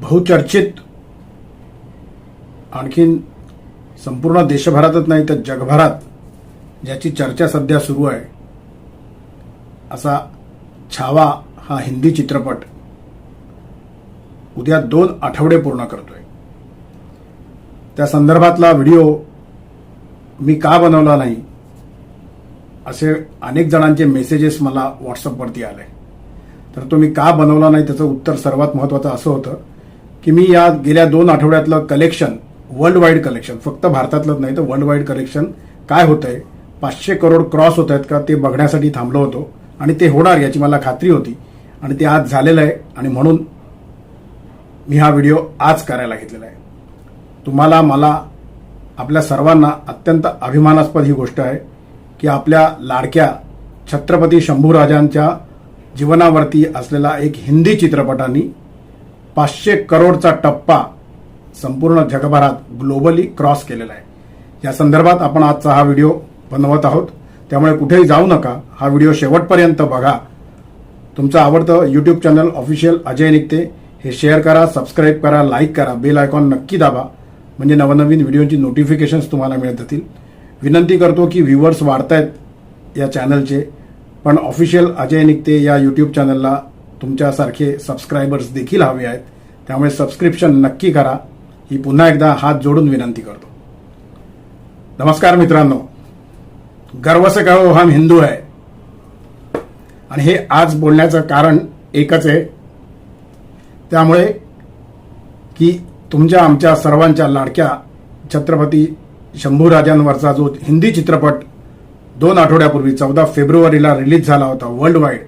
बहुचर्चित. आणखीन संपूर्ण देशभरातच नाही तर जगभरात ज्याची चर्चा सध्या सुरू आहे असा छावा हा हिंदी चित्रपट उद्या दोन आठवडे पूर्ण करतोय. त्या संदर्भातला व्हिडिओ मी का बनवला नाही असे अनेक जणांचे मेसेजेस मला व्हॉट्सअपवरती आले. तर तो मी का बनवला नाही त्याचं उत्तर सर्वात महत्त्वाचं असं होतं. की मी या गेल्या दोन आठवड्यातलं कलेक्शन वर्ल्ड वाईड कलेक्शन फक्त भारतातलंच नाही तर वर्ल्ड वाईड कलेक्शन काय होतंय? पाचशे करोड क्रॉस होत आहेत का ते बघण्यासाठी थांबलो होतो आणि ते होणार याची मला खात्री होती आणि ते आज झालेलं आहे आणि म्हणून मी हा व्हिडिओ आज करायला घेतलेला आहे. तुम्हाला मला आपल्या सर्वांना अत्यंत अभिमानास्पद ही गोष्ट आहे की आपल्या लाडक्या छत्रपती शंभूराजांच्या जीवनावरती असलेला एक हिंदी चित्रपटांनी पाचशे करोडचा टप्पा संपूर्ण जगभरात ग्लोबली क्रॉस केलेला आहे. या संदर्भात आपण आजचा हा व्हिडिओ बनवत आहोत. त्यामुळे कुठेही जाऊ नका. हा व्हिडिओ शेवटपर्यंत बघा. तुमचं आवडतं यूट्यूब चॅनल ऑफिशियल अजय निघते. हे शेअर करा सबस्क्राईब करा लाईक करा. बेल आयकॉन नक्की दाबा. म्हणजे नवनवीन व्हिडिओची नोटिफिकेशन्स तुम्हाला मिळत जातील. विनंती करतो की व्ह्युअर्स आहेत या चॅनलचे पण ऑफिशियल अजय निघते या यूट्यूब चॅनलला तुमच्यासारखे सबस्क्रायबर्स देखील हवे आहेत. त्यामुळे सबस्क्रिप्शन नक्की करा. ही पुन्हा एकदा हात जोडून विनंती करतो. नमस्कार मित्रांनो. गर्व से कहो हम हिंदू है. आणि हे आज बोलण्याचं कारण एकच आहे. त्यामुळे की तुमच्या आमच्या सर्वांच्या लाडक्या छत्रपती शंभूराजांवरचा जो हिंदी चित्रपट दोन आठवड्यापूर्वी चौदा फेब्रुवारीला रिलीज झाला होता वर्ल्ड वाईड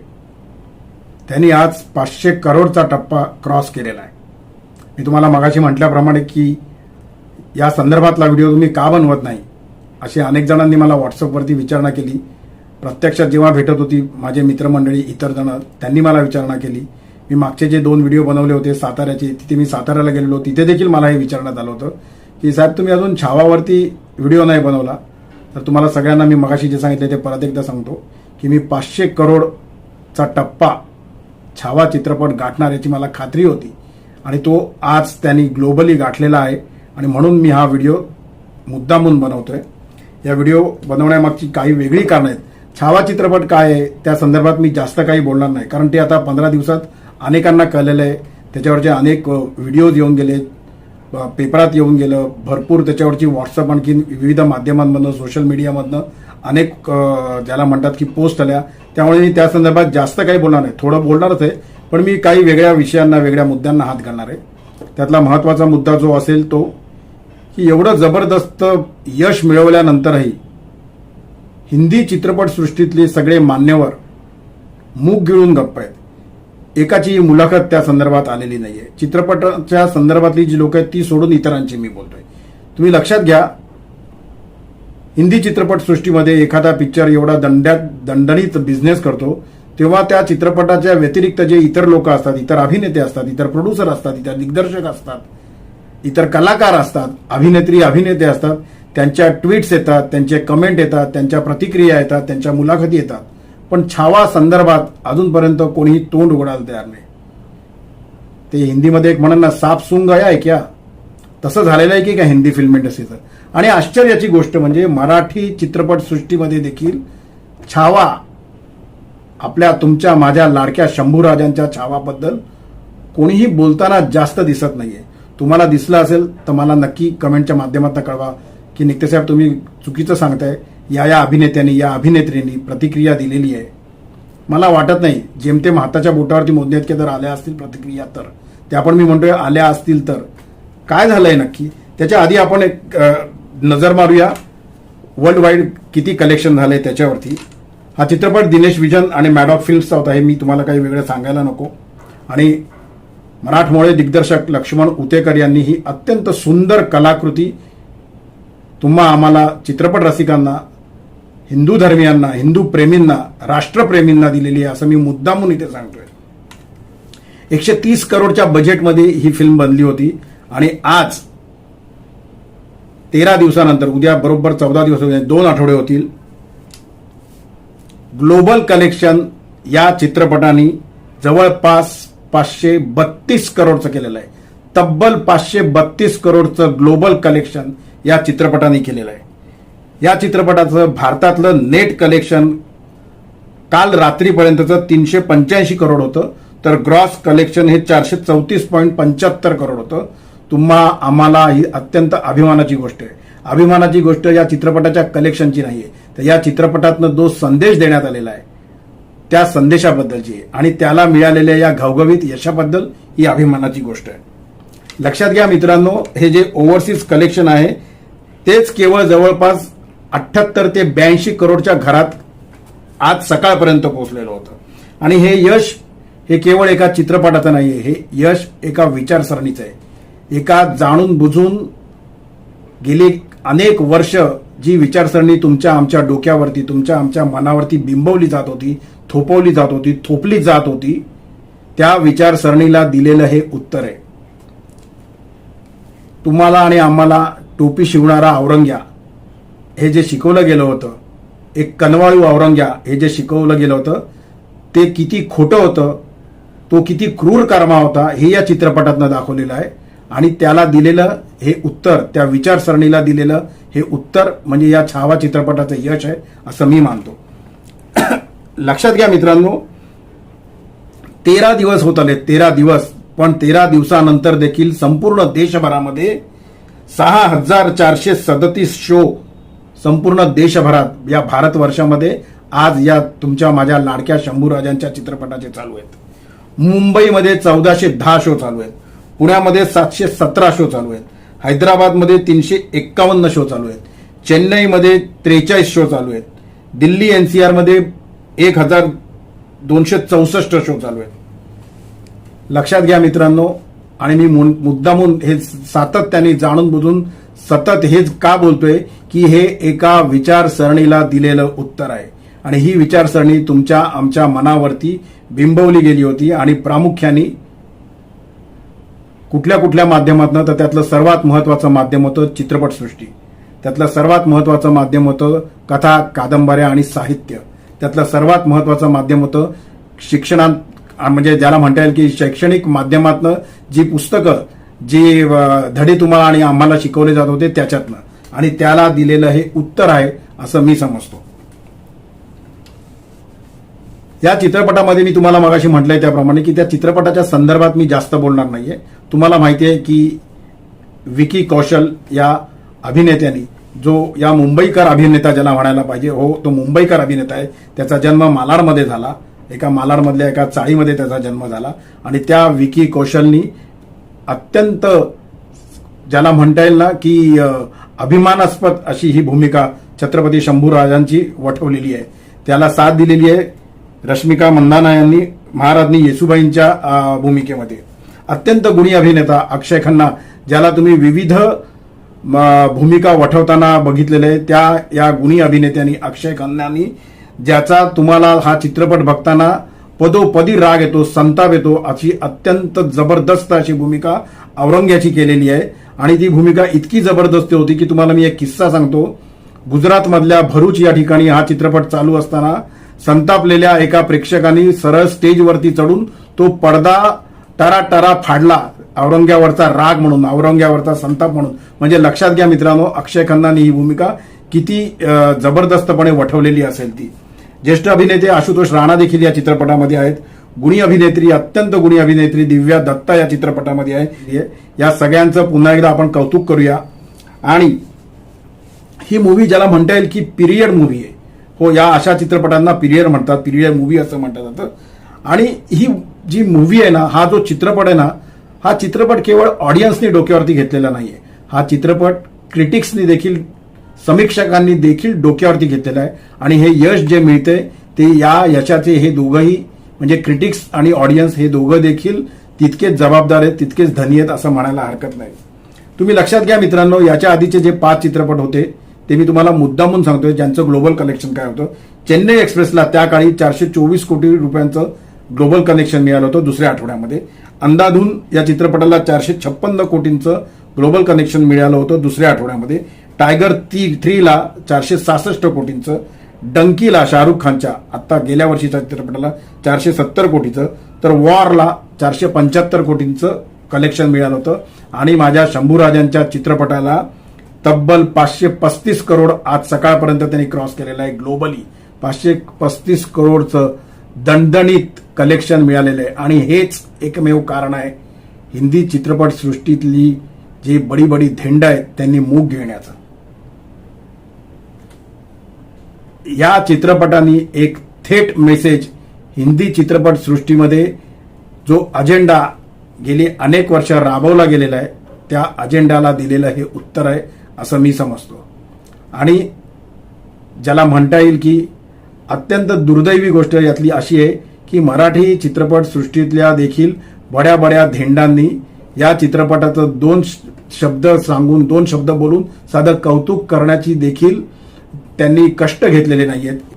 त्यांनी आज पाचशे करोडचा टप्पा क्रॉस केलेला आहे. मी तुम्हाला मगाशी म्हटल्याप्रमाणे की या संदर्भातला व्हिडिओ तुम्ही का बनवत नाही असे अनेक जणांनी मला व्हॉट्सअपवरती विचारणा केली. प्रत्यक्षात जेव्हा भेटत होती माझे मित्रमंडळी इतर जण त्यांनी मला विचारणा केली. मी मागचे जे दोन व्हिडिओ बनवले होते साताऱ्याचे तिथे मी साताऱ्याला गेलेलो तिथे देखील मला हे विचारण्यात आलं होतं की साहेब तुम्ही अजून छावावरती व्हिडिओ नाही बनवला तर तुम्हाला सगळ्यांना मी मगाशी जे सांगितले ते परत एकदा सांगतो की मी पाचशे करोडचा टप्पा छावा चित्रपट गाठणार याची मला खात्री होती. आणि तो आज त्यांनी ग्लोबली गाठलेला आहे. आणि म्हणून मी हा व्हिडिओ मुद्दामून बनवतोय. या व्हिडिओ बनवण्यामागची काही वेगळी कारणं आहेत. छावा चित्रपट काय आहे त्या संदर्भात मी जास्त काही बोलणार नाही. कारण ते आता पंधरा दिवसात अनेकांना कळलेलं आहे. त्याच्यावरचे अनेक व्हिडिओज येऊन गेले पेपरात येऊन गेलं भरपूर त्याच्यावरची व्हॉट्सअप आणखी विविध माध्यमांमधनं सोशल मीडियामधनं अनेक ज्याला म्हणतात की पोस्ट आल्या. त्यामुळे मी त्या संदर्भात जास्त काही बोलणार नाही. थोडं बोलणारच आहे. पण मी काही वेगळ्या विषयांना वेगळ्या मुद्द्यांना हात घालणार आहे. त्यातला महत्त्वाचा मुद्दा जो असेल तो की एवढं जबरदस्त यश मिळवल्यानंतरही हिंदी चित्रपटसृष्टीतले सगळे मान्यवर मूग गिळून गप्प आहेत. एकाची मुलाखत त्या संदर्भात आलेली नाही आहे चित्रपटाच्या संदर्भातली जी लोक आहेत ती सोडून इतरांची मी बोलतोय. तुम्ही लक्षात घ्या हिंदी चित्रपटसृष्टीमध्ये एखादा पिक्चर एवढा दंड्यात दणदणीत बिझनेस करतो तेव्हा त्या चित्रपटाच्या व्यतिरिक्त जे इतर लोक असतात इतर अभिनेते असतात इतर प्रोड्युसर असतात इतर दिग्दर्शक असतात इतर कलाकार असतात अभिनेत्री अभिनेते असतात त्यांच्या ट्विट्स येतात त्यांचे कमेंट येतात त्यांच्या प्रतिक्रिया येतात त्यांच्या मुलाखती येतात. पण छावा संदर्भात अजूनपर्यंत कोणीही तोंड उघडायला तयार नाही. ते हिंदीमध्ये एक म्हणणं ना साप सुंग आहे क्या तसं झालेलं आहे की काय हिंदी फिल्म इंडस्ट्रीचं आणि आश्चर्याची गोष्ट म्हणजे मराठी चित्रपट सृष्टीमध्ये देखील छावा आपल्या तुमच्या माझ्या लाडक्या शंभूराजांच्या छावाबद्दल कोणीही बोलताना जास्त दिसत नाहीये. तुम्हाला दिसलं असेल तर मला नक्की कमेंटच्या माध्यमातून कळवा की निकतेसाहेब तुम्ही चुकीचं सांगताय. या या अभिनेत्यांनी या अभिनेत्रींनी प्रतिक्रिया दिलेली आहे. मला वाटत नाही जेमतेम हाताच्या बोटावरती मोजण्यात की जर आल्या असतील प्रतिक्रिया तर. त्या पण मी म्हणतोय आल्या असतील तर. काय झालंय नक्की? त्याच्या आधी आपण एक नजर मारूया. वर्ल्ड वाईड किती कलेक्शन झालंय त्याच्यावरती. हा चित्रपट दिनेश विजन आणि मॅडॉक फिल्म्सचा होता हे मी तुम्हाला काही वेगळं सांगायला नको. आणि मराठमोळे दिग्दर्शक लक्ष्मण उतेकर यांनी ही अत्यंत सुंदर कलाकृती तुम्हा आम्हाला चित्रपट रसिकांना हिंदू धर्मियांना हिंदू प्रेमींना राष्ट्रप्रेमींना दिलेली आहे असं मी मुद्दामून इथे सांगतोय. एकशे तीस करोडच्या बजेटमध्ये ही फिल्म बनली होती आणि आज तेरा दिवसानंतर उद्या बरोबर चौदा दिवस दोन आठवडे होतील. ग्लोबल कलेक्शन या चित्रपटाने जवळपास पाचशे बत्तीस करोडचं केलेलं आहे. तब्बल पाचशे बत्तीस करोडचं ग्लोबल कलेक्शन या चित्रपटाने केलेलं आहे. या चित्रपटाचं भारतातलं नेट कलेक्शन काल रात्रीपर्यंतचं तीनशे पंच्याऐंशी करोड होतं तर ग्रॉस कलेक्शन हे चारशे चौतीस पॉईंट पंच्याहत्तर करोड होतं. तुम्हा आम्हाला ही अत्यंत अभिमानाची गोष्ट आहे. अभिमानाची गोष्ट या चित्रपटाच्या कलेक्शनची नाही आहे तर या चित्रपटातनं जो संदेश देण्यात आलेला आहे त्या संदेशाबद्दलची आहे. आणि त्याला मिळालेल्या या घवघवीत यशाबद्दल ही अभिमानाची गोष्ट आहे. लक्षात घ्या मित्रांनो हे जे ओव्हरसीज कलेक्शन आहे तेच केवळ जवळपास अठ्ठ्याहत्तर ते ब्याऐंशी करोडच्या घरात आज सकाळपर्यंत पोहोचलेलं होतं. आणि हे यश हे केवळ एका चित्रपटाचं नाही आहे हे यश एका विचारसरणीचं आहे. एका जाणून बुजून गेली अनेक वर्ष जी विचारसरणी तुमच्या आमच्या डोक्यावरती तुमच्या आमच्या मनावरती बिंबवली जात होती थोपवली जात होती थोपली जात होती त्या विचारसरणीला दिलेलं हे उत्तर आहे. तुम्हाला आणि आम्हाला टोपी शिवणारा औरंग्या हे जे शिकवलं गेलं होतं एक कनवाळू औरंग्या हे जे शिकवलं गेलं होतं ते किती खोटं होतं तो किती क्रूर कर्मा होता हे या चित्रपटातनं दाखवलेलं आहे. आणि त्याला दिलेलं हे उत्तर त्या विचारसरणीला दिलेलं हे उत्तर म्हणजे या छावा चित्रपटाचं यश आहे असं मी मानतो. लक्षात घ्या मित्रांनो तेरा दिवस होत आले तेरा दिवस पण तेरा दिवसानंतर देखील संपूर्ण देशभरामध्ये सहा हजार चारशे सदतीस शो संपूर्ण देशभरात या भारतवर्षामध्ये आज या तुमच्या माझ्या लाडक्या शंभूराजांच्या चित्रपटाचे चालू आहेत. मुंबईमध्ये चौदाशे दहा शो चालू आहेत. पुण्यामध्ये सातशे सतरा शो चालू आहेत. हैदराबादमध्ये तीनशे एक्कावन्न शो चालू आहेत. चेन्नईमध्ये त्रेचाळीस शो चालू आहेत. दिल्ली एन सी आरमध्ये एक हजार दोनशे चौसष्ट शो चालू आहेत. लक्षात घ्या मित्रांनो आणि मी मुद्दामून हे सातत्याने जाणून बुजून सतत हेच का बोलतोय की हे एका विचारसरणीला दिलेलं उत्तर आहे. आणि ही विचारसरणी तुमच्या आमच्या मनावरती बिंबवली गेली होती आणि प्रामुख्याने कुठल्या कुठल्या माध्यमातून तर त्यातलं सर्वात महत्वाचं माध्यम होतं चित्रपटसृष्टी. त्यातलं सर्वात महत्वाचं माध्यम होतं कथा कादंबऱ्या आणि साहित्य. त्यातलं सर्वात महत्वाचं माध्यम होतं शिक्षणात म्हणजे ज्याला म्हणता येईल की शैक्षणिक माध्यमातनं जी पुस्तकं जी धडे तुम्हाला आणि आम्हाला शिकवले जात होते त्याच्यातनं. आणि त्याला दिलेलं हे उत्तर आहे असं मी समजतो. या चित्रपटामध्ये मी तुम्हाला मगाशी म्हटलंय त्याप्रमाणे की त्या चित्रपटाच्या संदर्भात मी जास्त बोलणार नाहीये. तुम्हाला माहिती आहे की विकी कौशल या अभिनेत्याने जो या मुंबईकर अभिनेता ज्याला म्हणायला पाहिजे हो तो मुंबईकर अभिनेता आहे. त्याचा जन्म मालाडमध्ये झाला. एका मालाडमधल्या एका चाळीमध्ये त्याचा जन्म झाला. आणि त्या विकी कौशलनी अत्यंत ज्याला म्हणता येईल ना की अभिमानास्पद अशी ही भूमिका छत्रपती शंभूराजांची वठवलेली आहे. त्याला साथ दिलेली आहे रश्मिका मंदाना यांनी महाराजनी येसुबाईंच्या भूमिकेमध्ये. अत्यंत गुणी अभिनेता अक्षय खन्ना ज्याला तुम्ही विविध म, भूमिका वठवताना बघितलेले आहे त्या या गुणी अभिनेत्यांनी अक्षय खन्नानी ज्याचा तुम्हाला हा चित्रपट बघताना पदोपदी राग येतो संताप येतो अशी अत्यंत जबरदस्त अशी भूमिका औरंग्याची केलेली आहे. आणि ती भूमिका इतकी जबरदस्त होती की तुम्हाला मी एक किस्सा सांगतो. गुजरातमधल्या भरूच या ठिकाणी हा चित्रपट चालू असताना संतापलेल्या एका प्रेक्षकांनी सरळ स्टेजवरती चढून तो पडदा टरा टरा फाडला औरंग्यावरचा राग म्हणून औरंग्यावरचा संताप म्हणून. म्हणजे लक्षात घ्या मित्रांनो अक्षय खन्नानी ही भूमिका किती जबरदस्तपणे वठवलेली असेल ती. ज्येष्ठ अभिनेते आशुतोष राणा देखील या चित्रपटामध्ये आहेत. गुणी अभिनेत्री अत्यंत गुणी अभिनेत्री दिव्या दत्ता या चित्रपटामध्ये आहे. या सगळ्यांचं पुन्हा एकदा आपण कौतुक करूया. आणि ही मूवी ज्याला म्हणता येईल की पिरियड मूवी आहे. हो या अशा चित्रपटांना पिरियड म्हणतात. पिरियड मूवी असं म्हणतात आणि ही जी मूव्ही आहे ना हा जो चित्रपट आहे ना हा चित्रपट केवळ ऑडियन्सनी डोक्यावरती घेतलेला नाहीये. हा चित्रपट क्रिटिक्सनी देखील समीक्षकांनी देखील डोक्यावरती घेतलेला आहे. आणि हे यश जे मिळते ते या यशाचे हे दोघंही म्हणजे क्रिटिक्स आणि ऑडियन्स हे दोघं देखील तितकेच जबाबदार आहेत तितकेच धनी आहेत असं म्हणायला हरकत नाही. तुम्ही लक्षात घ्या मित्रांनो याच्या आधीचे जे पाच चित्रपट होते ते मी तुम्हाला मुद्दामून सांगतोय ज्यांचं ग्लोबल कलेक्शन काय होतं. चेन्नई एक्सप्रेसला त्या काळी चारशे चोवीस कोटी रुपयांचं ग्लोबल कनेक्शन मिळालं होतं दुसऱ्या आठवड्यामध्ये. अंदाधून या चित्रपटाला चारशे छप्पन्न कोटींचं ग्लोबल कनेक्शन मिळालं होतं दुसऱ्या आठवड्यामध्ये. टायगर ती थ्रीला चारशे सहासष्ट कोटींचं. डंकीला शाहरुख खानच्या आत्ता गेल्या वर्षीच्या चित्रपटाला चारशे सत्तर कोटीचं. तर वॉरला चारशे पंच्याहत्तर कोटींचं कलेक्शन मिळालं होतं. आणि माझ्या शंभूराजांच्या चित्रपटाला तब्बल पाचशे पस्तीस करोड आज सकाळपर्यंत त्यांनी क्रॉस केलेलं आहे ग्लोबली. पाचशे पस्तीस करोडचं दणदणीत कलेक्शन मिळालेलं आहे. आणि हेच एकमेव कारण आहे हिंदी चित्रपटसृष्टीतली जी बडी बडी धेंड आहेत त्यांनी मूग घेण्याचं. या चित्रपटांनी एक थेट मेसेज हिंदी चित्रपटसृष्टीमध्ये जो अजेंडा गेली अनेक वर्ष राबवला गेलेला आहे त्या अजेंडाला दिलेलं हे उत्तर आहे असं मी समजतो. आणि ज्याला म्हणता येईल की अत्यंत दुर्दैवी गोष्ट यातली अशी आहे की मराठी चित्रपट सृष्टीतल्या देखील बड्या बड्या धेंडांनी या चित्रपटाचं दोन शब्द सांगून दोन शब्द बोलून साधं कौतुक करण्याची देखील त्यांनी कष्ट घेतलेले नाहीयेत.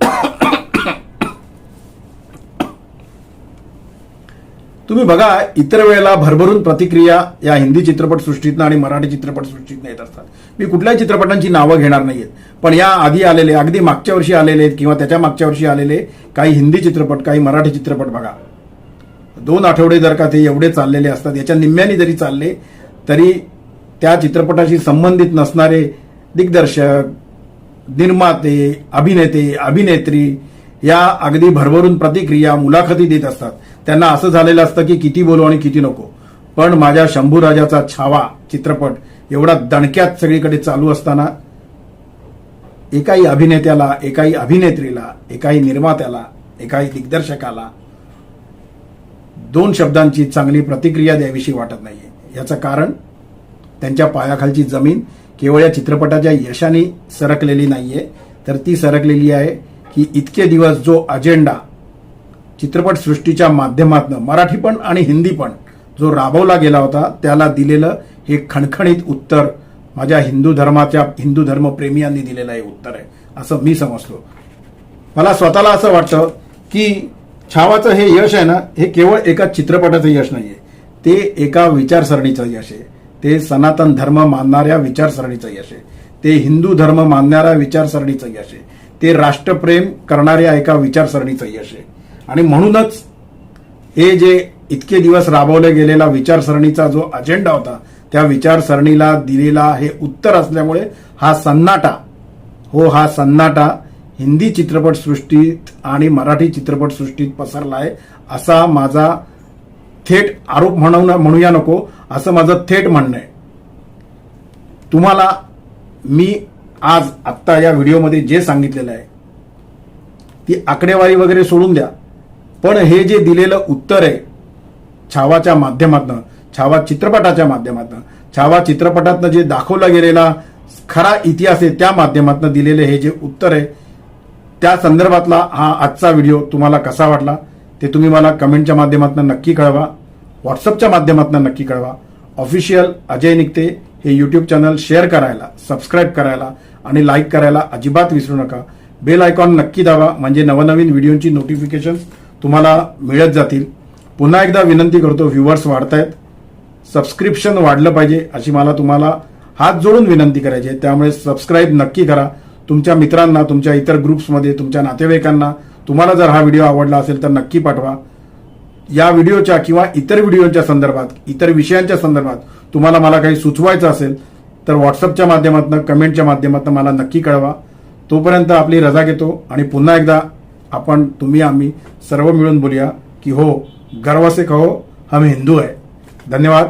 तुम्ही बघा इतर वेळेला भरभरून प्रतिक्रिया या हिंदी चित्रपटसृष्टीतनं आणि मराठी चित्रपटसृष्टीतनं येत असतात. मी कुठल्याही चित्रपटांची नावं घेणार नाही आहेत पण या आधी आलेले अगदी मागच्या वर्षी आलेले आहेत किंवा त्याच्या मागच्या वर्षी आलेले काही हिंदी चित्रपट काही मराठी चित्रपट बघा. दोन आठवडे जर का ते एवढे चाललेले असतात याच्या निम्म्याने जरी चालले तरी त्या चित्रपटाशी संबंधित नसणारे दिग्दर्शक निर्माते अभिनेते अभिनेत्री या अगदी भरभरून प्रतिक्रिया मुलाखती देत असतात. त्यांना असं झालेलं असतं की किती बोलू आणि किती नको. पण माझ्या शंभूराजाचा छावा चित्रपट एवढा दणक्यात सगळीकडे चालू असताना एकाही अभिनेत्याला एकाही अभिनेत्रीला एकाही निर्मात्याला एकाही दिग्दर्शकाला दोन शब्दांची चांगली प्रतिक्रिया द्यावीशी वाटत नाहीये. याचं कारण त्यांच्या पायाखालची जमीन केवळ या चित्रपटाच्या यशाने सरकलेली नाहीये. तर ती सरकलेली आहे की इतके दिवस जो अजेंडा चित्रपटसृष्टीच्या माध्यमातून मराठी पण आणि हिंदी पण जो राबवला गेला होता त्याला दिलेलं हे खणखणीत उत्तर माझ्या हिंदू धर्माच्या हिंदू धर्मप्रेमियांनी दिलेलं हे उत्तर आहे असं मी समजलो मला स्वतःला असं वाटतं की छावाचं हे यश आहे ना हे केवळ एका चित्रपटाचं यश नाही आहे ते एका विचारसरणीचं यश आहे. ते सनातन धर्म मानणाऱ्या विचारसरणीचं यश आहे. ते हिंदू धर्म मानणाऱ्या विचारसरणीचं यश आहे. ते राष्ट्रप्रेम करणाऱ्या एका विचारसरणीचं यश आहे. आणि म्हणूनच हे जे इतके दिवस राबवले गेलेला विचारसरणीचा जो अजेंडा होता त्या विचारसरणीला दिलेला हे उत्तर असल्यामुळे हा सन्नाटा हो हा सन्नाटा हिंदी चित्रपटसृष्टीत आणि मराठी चित्रपटसृष्टीत पसरला आहे असा माझा थेट आरोप म्हणून म्हणूया नको असं माझं थेट म्हणणं आहे. तुम्हाला मी आज आत्ता या व्हिडिओमध्ये जे सांगितलेलं आहे ती आकडेवारी वगैरे सोडून द्या. पण हे जे दिलेलं उत्तर आहे छावाच्या माध्यमातनं छावा चित्रपटाच्या माध्यमातनं छावा चित्रपटातनं जे दाखवला गेलेला खरा इतिहास आहे त्या माध्यमातनं दिलेले हे जे उत्तर आहे त्या संदर्भातला हा आजचा व्हिडिओ तुम्हाला कसा वाटला ते तुम्ही मला कमेंटच्या माध्यमातून नक्की कळवा व्हॉट्सअपच्या माध्यमातून नक्की कळवा. ऑफिशियल अजय निघते हे यूट्यूब चॅनल शेअर करायला सबस्क्राईब करायला आणि लाईक करायला अजिबात विसरू नका. बेल आयकॉन नक्की दाबा म्हणजे नवनवीन व्हिडिओची नोटिफिकेशन तुम्हाला मिळत जातील. पुन्हा एकदा विनंती करतो व्ह्युअर्स वाढतायत. सबस्क्रिप्शन वाढलं पाहिजे अशी मला तुम्हाला हात जोडून विनंती करायची आहे. त्यामुळे सबस्क्राईब नक्की करा. तुमच्या मित्रांना तुमच्या इतर ग्रुप्समध्ये तुमच्या नातेवाईकांना तुम्हाला जर हा व्हिडिओ आवडला असेल तर नक्की पाठवा. या व्हिडिओच्या किंवा इतर व्हिडिओच्या संदर्भात इतर विषयांच्या संदर्भात तुम्हाला मला काही सुचवायचं असेल तर व्हॉट्सअपच्या माध्यमातून कमेंटच्या माध्यमातून मला नक्की कळवा. तोपर्यंत आपली रजा घेतो आणि पुन्हा एकदा आपण तुम्ही आम्ही सर्व मिळून बोलूया की हो गर्व से कहो हम हिंदू आहे धन्यवाद.